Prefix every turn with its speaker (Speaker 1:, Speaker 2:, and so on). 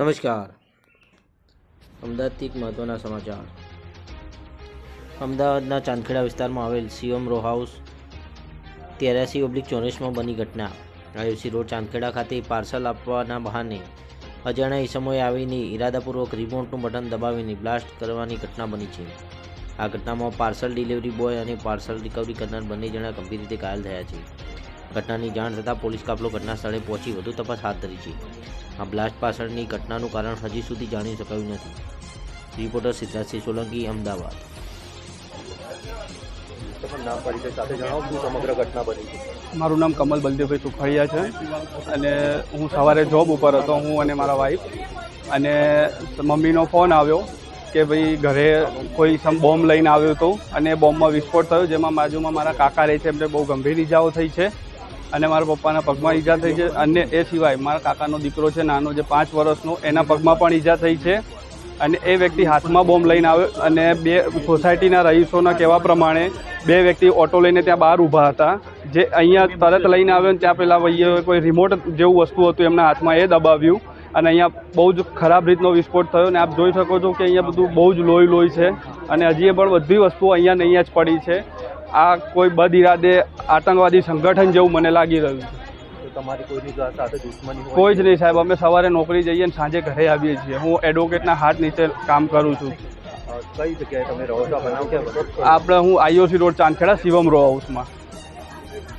Speaker 1: નમસ્કાર. અમદાવાદથી એક મહત્ત્વના સમાચાર. અમદાવાદના ચાંદખેડા વિસ્તારમાં આવેલ સીઓમ રો હાઉસ તેરાસી ઓબ્લિક ચોરીસમાં બની ઘટના. આયુસી રોડ ચાંદખેડા ખાતે પાર્સલ આપવાના બહાને અજાણ્યા ઈસમોએ આવીને ઇરાદાપૂર્વક રિમોટનું બટન દબાવીને બ્લાસ્ટ કરવાની ઘટના બની છે. આ ઘટનામાં પાર્સલ ડિલિવરી બોય અને પાર્સલ રિકવરી કરનાર બંને જણા ગંભીર રીતે ઘાયલ થયા છે. ઘટનાની જાણ થતાં પોલીસ કાફલો ઘટના સ્થળે પહોંચી વધુ તપાસ હાથ ધરી છે. આ બ્લાસ્ટ પાછળની ઘટનાનું કારણ હજી સુધી જાણી શકાયું નથી. રિપોર્ટર સિદ્ધાર્થસિંહ સોલંકી અમદાવાદ.
Speaker 2: તમારું નામ પરિચય સાથે જણાવો શું સમગ્ર ઘટના બની
Speaker 3: મારું નામ કમલ બલદેવભાઈ સુખડિયા છે અને હું સવારે જોબ ઉપર હતો હું અને મારા વાઈફ અને મમ્મીનો ફોન આવ્યો કે ભાઈ ઘરે કોઈ સમ બોમ્બ લઈને આવ્યો હતો અને બોમ્બમાં વિસ્ફોટ થયો જેમાં બાજુમાં મારા કાકા રહે છે એમને બહુ ગંભીર ઈજાઓ થઈ છે. અને મારા પપ્પાના પગમાં ઈજા થઈ છે. અને એ સિવાય મારા કાકાનો દીકરો છે, નાનો, જે પાંચ વર્ષનો, એના પગમાં પણ ઈજા થઈ છે. અને એ વ્યક્તિ હાથમાં બોમ્બ લઈને આવ્યો અને બે સોસાયટીના રહીશોના કહેવા પ્રમાણે બે વ્યક્તિ ઓટો લઈને ત્યાં બહાર ઊભા હતા. જે અહીંયા તરત લઈને આવ્યો ને ત્યાં પેલા ભાઈએ કોઈ રિમોટ જેવું વસ્તુ હતું એમના હાથમાં એ દબાવ્યું. અને અહીંયા બહુ જ ખરાબ રીતનો વિસ્ફોટ થયો ને આપ જોઈ શકો છો કે અહીંયા બધું બહુ જ લોહી લોહી છે. અને હજી પણ બધી વસ્તુઓ અહીંયા ને અહીંયા જ પડી છે. આ કોઈ બદ ઇરાદે આતંકવાદી સંગઠન જેવું મને લાગી રહ્યું છે.
Speaker 2: તમારી કોઈની સાથે દુશ્મની
Speaker 3: કોઈ જ નહીં સાહેબ અમે સવારે નોકરી જઈએ ને સાંજે ઘરે આવીએ છીએ. હું એડવોકેટના હાથ નીચે કામ કરું છું.
Speaker 2: કઈ જગ્યાએ તમે રહો છો?
Speaker 3: આપણે હું IOC road Chandkheda Shivam row હાઉસમાં